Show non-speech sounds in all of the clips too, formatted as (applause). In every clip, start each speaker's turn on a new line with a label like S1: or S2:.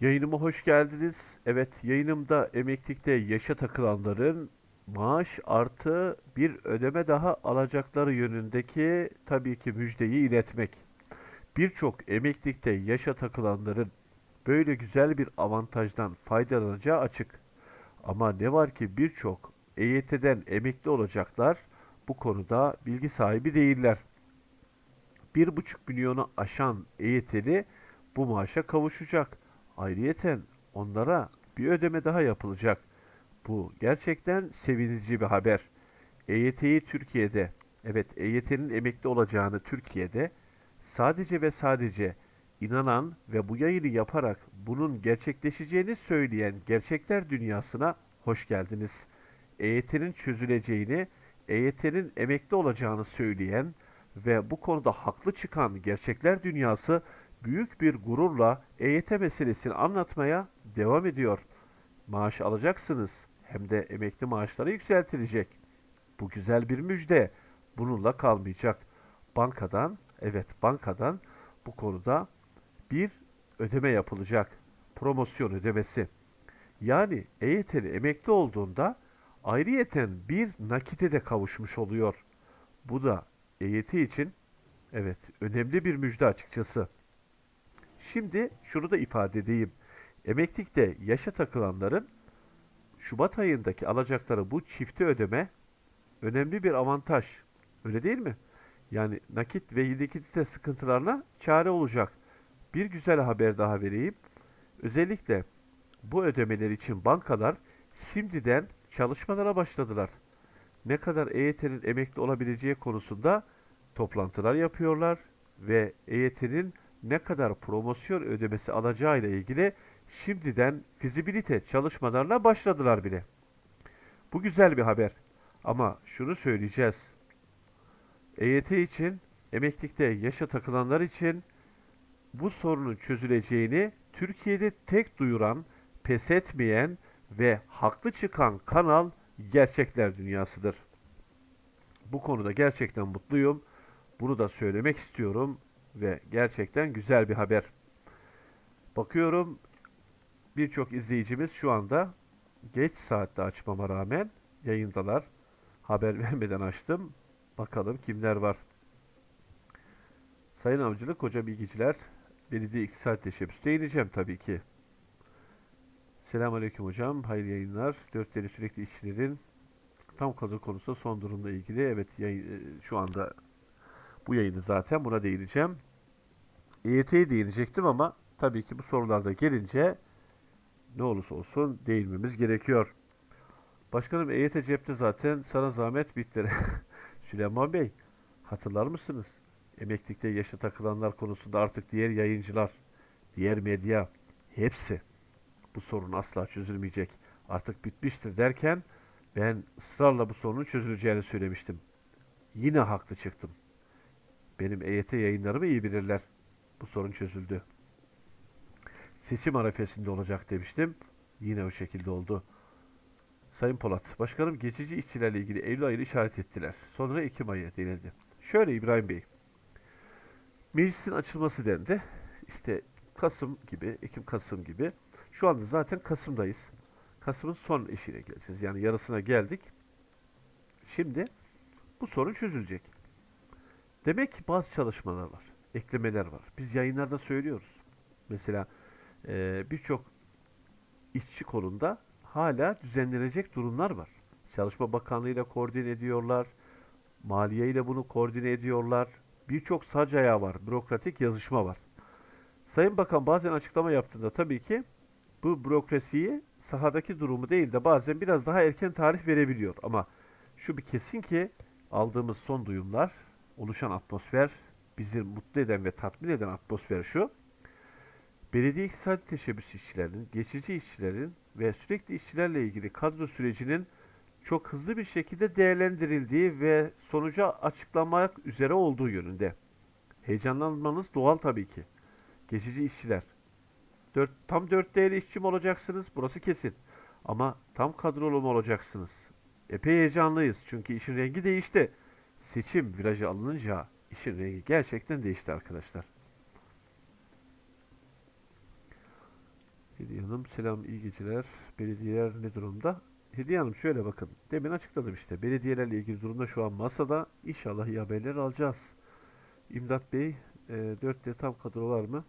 S1: Yayınıma hoş geldiniz. Evet, yayınımda emeklilikte yaşa takılanların maaş artı bir ödeme daha alacakları yönündeki tabii ki müjdeyi iletmek. Birçok emeklilikte yaşa takılanların böyle güzel bir avantajdan faydalanacağı açık. Ama ne var ki birçok EYT'den emekli olacaklar bu konuda bilgi sahibi değiller. 1,5 milyonu aşan EYT'li bu maaşa kavuşacak. Ayrıyeten onlara bir ödeme daha yapılacak. Bu gerçekten sevinici bir haber. EYT'yi Türkiye'de, evet EYT'nin emekli olacağını Türkiye'de sadece ve sadece inanan ve bu yayını yaparak bunun gerçekleşeceğini söyleyen gerçekler dünyasına hoş geldiniz. EYT'nin çözüleceğini, EYT'nin emekli olacağını söyleyen ve bu konuda haklı çıkan gerçekler dünyası büyük bir gururla EYT meselesini anlatmaya devam ediyor. Maaş alacaksınız hem de emekli maaşları yükseltilecek. Bu güzel bir müjde. Bununla kalmayacak. Bankadan, evet bankadan bu konuda bir ödeme yapılacak. Promosyon ödemesi. Yani EYT'li emekli olduğunda ayrıyeten bir nakite de kavuşmuş oluyor. Bu da EYT için evet önemli bir müjde açıkçası. Şimdi şunu da ifade edeyim. Emeklilikte yaşa takılanların Şubat ayındaki alacakları bu çifte ödeme önemli bir avantaj. Öyle değil mi? Yani nakit ve likidite sıkıntılarına çare olacak. Bir güzel haber daha vereyim. Özellikle bu ödemeler için bankalar şimdiden çalışmalara başladılar. Ne kadar EYT'nin emekli olabileceği konusunda toplantılar yapıyorlar ve EYT'nin ne kadar promosyon ödemesi alacağı ile ilgili şimdiden fizibilite çalışmalarına başladılar bile. Bu güzel bir haber. Ama şunu söyleyeceğiz. EYT için, emeklilikte yaşa takılanlar için bu sorunun çözüleceğini Türkiye'de tek duyuran, pes etmeyen ve haklı çıkan kanal Gerçekler Dünyası'dır. Bu konuda gerçekten mutluyum. Bunu da söylemek istiyorum ve gerçekten güzel bir haber. Bakıyorum birçok izleyicimiz şu anda geç saatte açmama rağmen yayındalar. Haber (laughs) vermeden açtım. Bakalım kimler var. Sayın Avcılık, Koca Bilgiciler, Belediye İktisat Teşebbüsü değineceğim tabii ki. Selamünaleyküm hocam, hayırlı yayınlar. Dörtleri sürekli işçilerin tam kadro konusunda son durumla ilgili evet yayın, e, şu anda bu yayını zaten buna değineceğim. EYT'ye değinecektim ama tabii ki bu sorularda gelince ne olursa olsun değinmemiz gerekiyor. Başkanım EYT cepte zaten sana zahmet bitti. (laughs) Süleyman Bey hatırlar mısınız? Emeklilikte yaşa takılanlar konusunda artık diğer yayıncılar, diğer medya hepsi bu sorun asla çözülmeyecek. Artık bitmiştir derken ben ısrarla bu sorunun çözüleceğini söylemiştim. Yine haklı çıktım. Benim EYT yayınlarımı iyi bilirler. Bu sorun çözüldü. Seçim arefesinde olacak demiştim. Yine o şekilde oldu. Sayın Polat, Başkanım geçici işçilerle ilgili Eylül ayını işaret ettiler. Sonra Ekim ayı denildi. Şöyle İbrahim Bey, meclisin açılması dendi. İşte Kasım gibi, Ekim-Kasım gibi. Şu anda zaten Kasım'dayız. Kasım'ın son işine geleceğiz. Yani yarısına geldik. Şimdi bu sorun çözülecek. Demek ki bazı çalışmalar var, eklemeler var. Biz yayınlarda söylüyoruz. Mesela e, birçok işçi konunda hala düzenlenecek durumlar var. Çalışma Bakanlığı ile koordine ediyorlar. Maliye ile bunu koordine ediyorlar. Birçok sac ayağı var. Bürokratik yazışma var. Sayın Bakan bazen açıklama yaptığında tabii ki bu bürokrasiyi sahadaki durumu değil de bazen biraz daha erken tarih verebiliyor. Ama şu bir kesin ki aldığımız son duyumlar, oluşan atmosfer, bizi mutlu eden ve tatmin eden atmosfer şu. Belediye iktisadi teşebbüs işçilerinin, geçici işçilerin ve sürekli işçilerle ilgili kadro sürecinin çok hızlı bir şekilde değerlendirildiği ve sonuca açıklamak üzere olduğu yönünde. Heyecanlanmanız doğal tabii ki. Geçici işçiler. Dört, tam 4 değerli işçi olacaksınız? Burası kesin. Ama tam kadrolu mu olacaksınız? Epey heyecanlıyız çünkü işin rengi değişti. Seçim virajı alınınca işin rengi gerçekten değişti arkadaşlar. Hanım selam iyi geceler. Belediyeler ne durumda? Hediye Hanım şöyle bakın. Demin açıkladım işte. Belediyelerle ilgili durumda şu an masada. İnşallah iyi haberler alacağız. İmdat Bey e, 4D tam kadro var mı?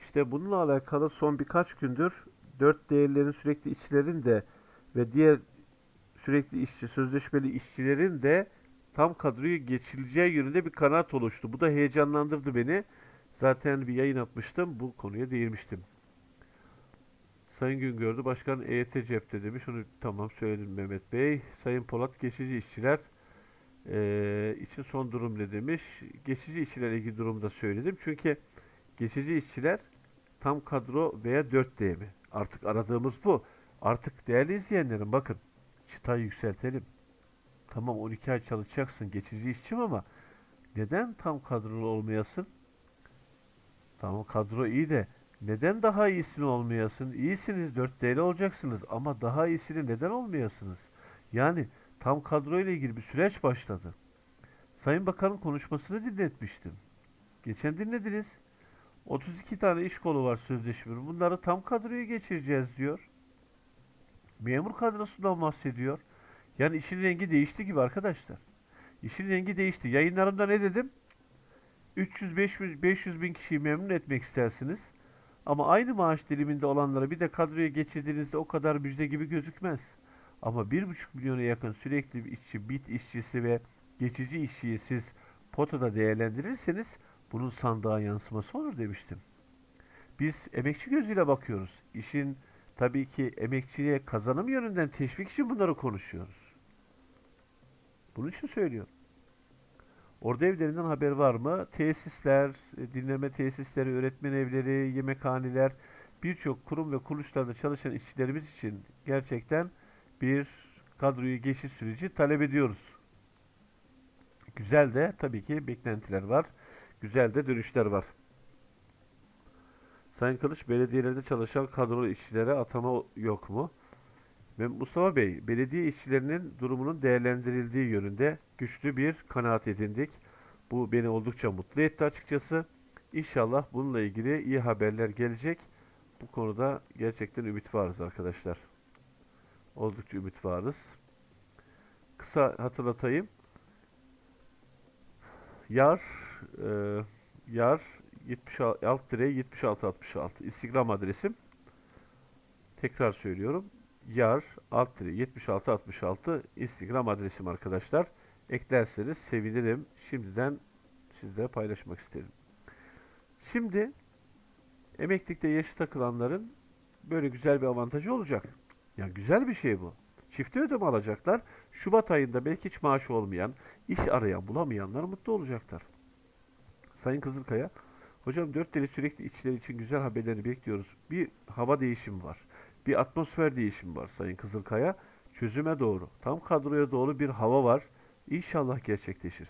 S1: İşte bununla alakalı son birkaç gündür 4 değerlerin sürekli işçilerin de ve diğer sürekli işçi, sözleşmeli işçilerin de tam kadroyu geçileceği yönünde bir kanaat oluştu. Bu da heyecanlandırdı beni. Zaten bir yayın atmıştım. Bu konuya değinmiştim. Sayın Güngördü Başkan EYT cepte demiş. Onu tamam söyledim Mehmet Bey. Sayın Polat geçici işçiler eee, için son durum ne demiş. Geçici işçilerle ilgili durumu da söyledim. Çünkü geçici işçiler tam kadro veya 4D mi? Artık aradığımız bu. Artık değerli izleyenlerim bakın çıtayı yükseltelim. Tamam 12 ay çalışacaksın geçici işçim ama neden tam kadrolu olmayasın? Tamam kadro iyi de neden daha iyisini olmayasın? İyisiniz 4D'li olacaksınız ama daha iyisini neden olmayasınız? Yani tam kadro ile ilgili bir süreç başladı. Sayın Bakan'ın konuşmasını dinletmiştim. Geçen dinlediniz. 32 tane iş kolu var sözleşmenin. Bunları tam kadroya geçireceğiz diyor. Memur kadrosundan bahsediyor. Yani işin rengi değişti gibi arkadaşlar. İşin rengi değişti. Yayınlarımda ne dedim? 300-500 500 bin kişiyi memnun etmek istersiniz. Ama aynı maaş diliminde olanlara bir de kadroya geçirdiğinizde o kadar müjde gibi gözükmez. Ama 1,5 milyona yakın sürekli bir işçi, bit işçisi ve geçici işçiyi siz potada değerlendirirseniz bunun sandığa yansıması olur demiştim. Biz emekçi gözüyle bakıyoruz. İşin tabii ki emekçiye kazanım yönünden teşvik için bunları konuşuyoruz. Bunun için söylüyorum. Orada evlerinden haber var mı? Tesisler, e, dinleme tesisleri, öğretmen evleri, yemekhaneler, birçok kurum ve kuruluşlarda çalışan işçilerimiz için gerçekten bir kadroyu geçiş süreci talep ediyoruz. Güzel de tabii ki beklentiler var. Güzel de dönüşler var. Sayın Kılıç, belediyelerde çalışan kadrolu işçilere atama yok mu? Ve Mustafa Bey, belediye işçilerinin durumunun değerlendirildiği yönünde güçlü bir kanaat edindik. Bu beni oldukça mutlu etti açıkçası. İnşallah bununla ilgili iyi haberler gelecek. Bu konuda gerçekten ümit varız arkadaşlar. Oldukça ümit varız. Kısa hatırlatayım. Yar e, Yar 76 alt direği 7666 Instagram adresim. Tekrar söylüyorum. Yar alt direği 7666 Instagram adresim arkadaşlar. Eklerseniz sevinirim. Şimdiden sizle paylaşmak isterim. Şimdi emeklilikte yaşı takılanların böyle güzel bir avantajı olacak. Yani güzel bir şey bu. Çifte ödeme alacaklar. Şubat ayında belki hiç maaşı olmayan, iş arayan, bulamayanlar mutlu olacaklar. Sayın Kızılkaya, hocam dört deli sürekli işçiler için güzel haberleri bekliyoruz. Bir hava değişimi var. Bir atmosfer değişimi var Sayın Kızılkaya. Çözüme doğru, tam kadroya doğru bir hava var. İnşallah gerçekleşir.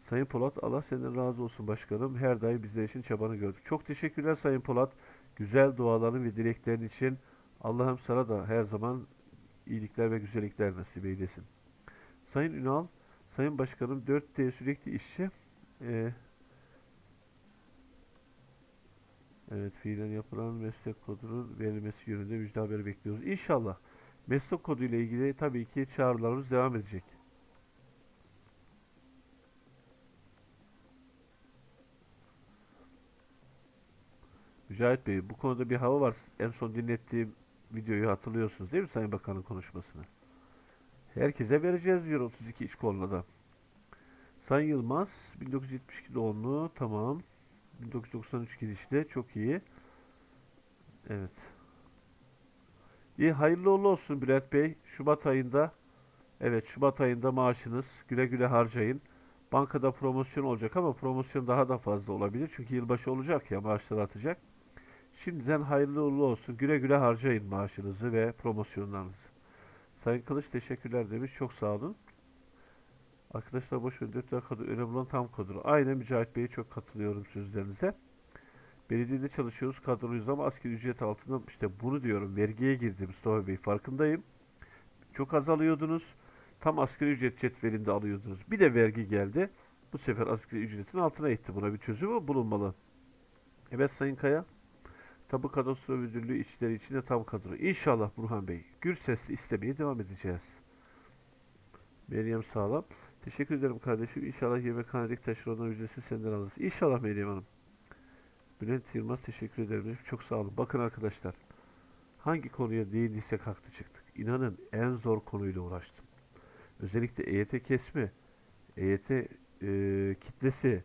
S1: Sayın Polat, Allah senden razı olsun başkanım. Her daim bizler için çabanı gördük. Çok teşekkürler Sayın Polat. Güzel duaların ve dileklerin için Allah'ım sana da her zaman iyilikler ve güzellikler nasip eylesin. Sayın Ünal, Sayın Başkanım 4D sürekli işçi. Ee, evet, fiilen yapılan meslek kodunun verilmesi yönünde müjde haberi bekliyoruz. İnşallah meslek kodu ile ilgili tabii ki çağrılarımız devam edecek. Mücahit Bey, bu konuda bir hava var. En son dinlettiğim videoyu hatırlıyorsunuz değil mi Sayın Bakan'ın konuşmasını? Herkese vereceğiz diyor 32 iç koluna da. Sayın Yılmaz 1972 doğumlu tamam. 1993 girişli çok iyi. Evet. İyi hayırlı uğurlu olsun Bülent Bey. Şubat ayında evet Şubat ayında maaşınız güle güle harcayın. Bankada promosyon olacak ama promosyon daha da fazla olabilir. Çünkü yılbaşı olacak ya maaşlar atacak. Şimdiden hayırlı uğurlu olsun. Güle güle harcayın maaşınızı ve promosyonlarınızı. Sayın Kılıç teşekkürler demiş. Çok sağ olun. Arkadaşlar boş verin. Dört kadro önemli olan tam kadro. Aynen Mücahit Bey'e çok katılıyorum sözlerinize. Belediyede çalışıyoruz kadroluyuz ama asgari ücret altında işte bunu diyorum. Vergiye girdi Mustafa Bey farkındayım. Çok az alıyordunuz. Tam asgari ücret cetvelinde alıyordunuz. Bir de vergi geldi. Bu sefer asgari ücretin altına itti. Buna bir çözüm mü bulunmalı? Evet Sayın Kaya. Tabu kadastro müdürlüğü işleri içinde tam kadro. İnşallah Burhan Bey. Gür sesli istemeye devam edeceğiz. Meryem Sağlam. Teşekkür ederim kardeşim. İnşallah yemekhanedeki taşeronlar ücretsiz senden alırız. İnşallah Meryem Hanım. Bülent Yılmaz teşekkür ederim. Çok sağ olun. Bakın arkadaşlar. Hangi konuya değindiysek haklı çıktık. İnanın en zor konuyla uğraştım. Özellikle EYT kesme, EYT e, kitlesi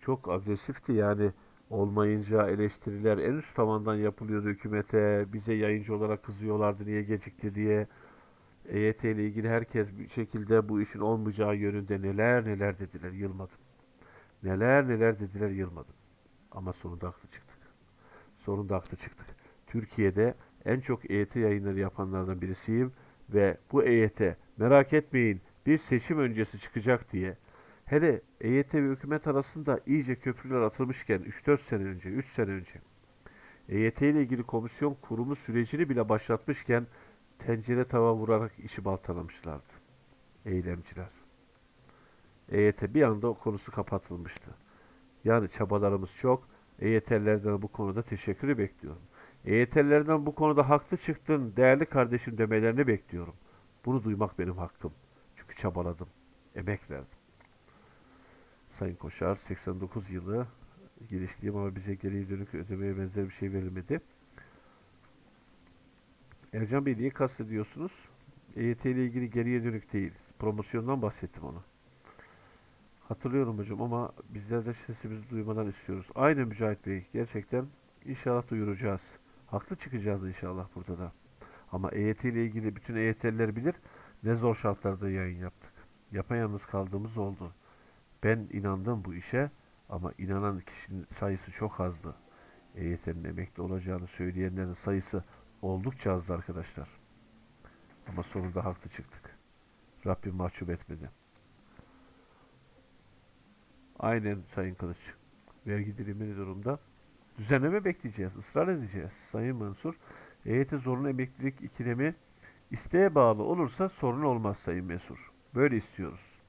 S1: çok agresifti. Yani olmayınca eleştiriler en üst tavandan yapılıyordu hükümete. Bize yayıncı olarak kızıyorlardı niye gecikti diye. EYT ile ilgili herkes bir şekilde bu işin olmayacağı yönünde neler neler dediler yılmadım. Neler neler dediler yılmadım. Ama sonunda haklı çıktık. Sonunda haklı çıktık. Türkiye'de en çok EYT yayınları yapanlardan birisiyim ve bu EYT merak etmeyin bir seçim öncesi çıkacak diye hele EYT ve hükümet arasında iyice köprüler atılmışken 3-4 sene önce, 3 sene önce EYT ile ilgili komisyon kurumu sürecini bile başlatmışken tencere tava vurarak işi baltalamışlardı. Eylemciler. EYT bir anda o konusu kapatılmıştı. Yani çabalarımız çok. EYT'lilerden bu konuda teşekkürü bekliyorum. EYT'lilerden bu konuda haklı çıktın değerli kardeşim demelerini bekliyorum. Bunu duymak benim hakkım. Çünkü çabaladım. Emek verdim. Sayın Koşar 89 yılı girişliyim ama bize geriye dönük ödemeye benzer bir şey verilmedi. Ercan Bey niye kastediyorsunuz? EYT ile ilgili geriye dönük değil. Promosyondan bahsettim ona. Hatırlıyorum hocam ama bizler de sesimizi duymadan istiyoruz. Aynen Mücahit Bey. Gerçekten inşallah duyuracağız. Haklı çıkacağız inşallah burada da. Ama EYT ile ilgili bütün EYT'liler bilir ne zor şartlarda yayın yaptık. Yapayalnız kaldığımız oldu. Ben inandım bu işe ama inanan kişinin sayısı çok azdı. EYT'nin emekli olacağını söyleyenlerin sayısı oldukça azdı arkadaşlar. Ama sonunda haklı çıktık. Rabbim mahcup etmedi. Aynen Sayın Kılıç. Vergi dilimi ne durumda? Düzenleme bekleyeceğiz, ısrar edeceğiz. Sayın Mansur, EYT zorunlu emeklilik ikilemi isteğe bağlı olursa sorun olmaz Sayın Mesur. Böyle istiyoruz.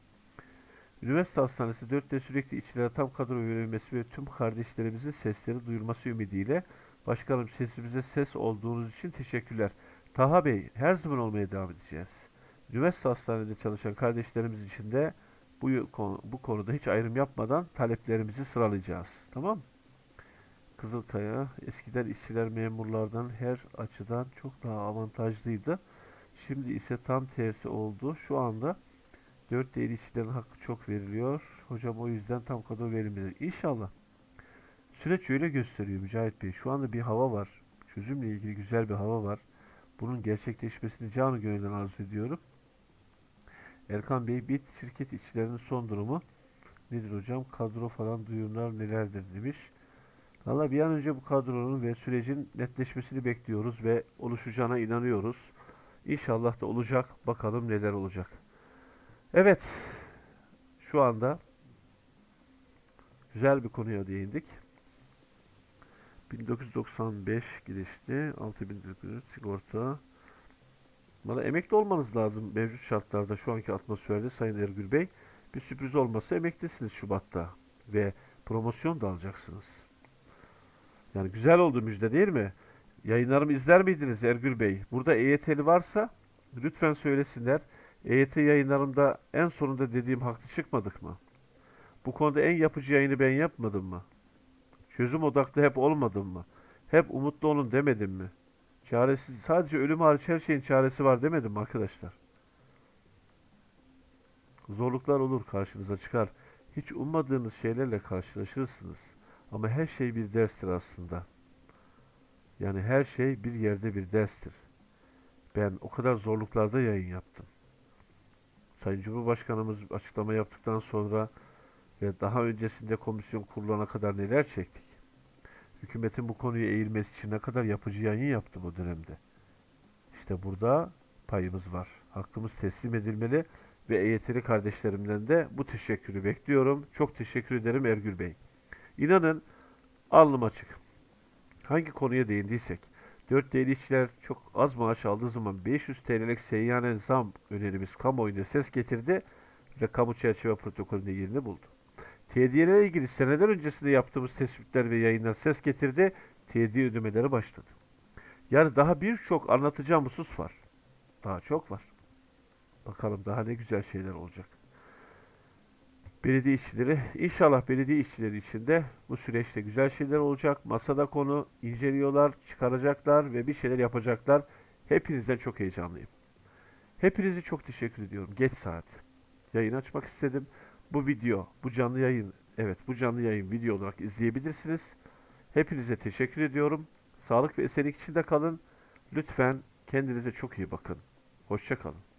S1: Üniversite Hastanesi 4'te sürekli içlere tam kadro verilmesi ve tüm kardeşlerimizin sesleri duyurması ümidiyle Başkanım sesimize ses olduğunuz için teşekkürler. Taha Bey her zaman olmaya devam edeceğiz. Üniversite hastanede çalışan kardeşlerimiz için de bu, konu- bu konuda hiç ayrım yapmadan taleplerimizi sıralayacağız. Tamam Kızılkaya eskiden işçiler memurlardan her açıdan çok daha avantajlıydı. Şimdi ise tam tersi oldu. Şu anda dört değil işçilerin hakkı çok veriliyor. Hocam o yüzden tam kadro verilmiyor. İnşallah. Süreç öyle gösteriyor Mücahit Bey. Şu anda bir hava var. Çözümle ilgili güzel bir hava var. Bunun gerçekleşmesini canı gönülden arzu ediyorum. Erkan Bey, BİT şirket işçilerinin son durumu nedir hocam? Kadro falan duyumlar nelerdir demiş. Valla bir an önce bu kadronun ve sürecin netleşmesini bekliyoruz ve oluşacağına inanıyoruz. İnşallah da olacak. Bakalım neler olacak. Evet. Şu anda güzel bir konuya değindik. 1995 girişli 6400 sigorta. Bana emekli olmanız lazım mevcut şartlarda şu anki atmosferde Sayın Ergül Bey. Bir sürpriz olmasa emeklisiniz Şubat'ta ve promosyon da alacaksınız. Yani güzel oldu müjde değil mi? Yayınlarımı izler miydiniz Ergül Bey? Burada EYT'li varsa lütfen söylesinler. EYT yayınlarımda en sonunda dediğim haklı çıkmadık mı? Bu konuda en yapıcı yayını ben yapmadım mı? Çözüm odaklı hep olmadım mı? Hep umutlu olun demedim mi? Çaresiz, sadece ölüm hariç her şeyin çaresi var demedim mi arkadaşlar? Zorluklar olur karşınıza çıkar. Hiç ummadığınız şeylerle karşılaşırsınız. Ama her şey bir derstir aslında. Yani her şey bir yerde bir derstir. Ben o kadar zorluklarda yayın yaptım. Sayın Cumhurbaşkanımız açıklama yaptıktan sonra ve daha öncesinde komisyon kurulana kadar neler çektik. Hükümetin bu konuya eğilmesi için ne kadar yapıcı yayın yaptım o dönemde. İşte burada payımız var. Hakkımız teslim edilmeli ve EYT'li kardeşlerimden de bu teşekkürü bekliyorum. Çok teşekkür ederim Ergül Bey. İnanın alnım açık. Hangi konuya değindiysek 4 değerli işçiler çok az maaş aldığı zaman 500 TL'lik seyyanen zam önerimiz kamuoyunda ses getirdi ve kamu çerçeve protokolünde yerini buldu. TDY'lere ilgili seneden öncesinde yaptığımız tespitler ve yayınlar ses getirdi. teyidi ödemeleri başladı. Yani daha birçok anlatacağım husus var. Daha çok var. Bakalım daha ne güzel şeyler olacak. Belediye işçileri, inşallah belediye işçileri için de bu süreçte güzel şeyler olacak. Masada konu inceliyorlar, çıkaracaklar ve bir şeyler yapacaklar. Hepinizden çok heyecanlıyım. Hepinize çok teşekkür ediyorum. Geç saat. Yayın açmak istedim. Bu video, bu canlı yayın, evet bu canlı yayın video olarak izleyebilirsiniz. Hepinize teşekkür ediyorum. Sağlık ve esenlik içinde kalın. Lütfen kendinize çok iyi bakın. Hoşça kalın.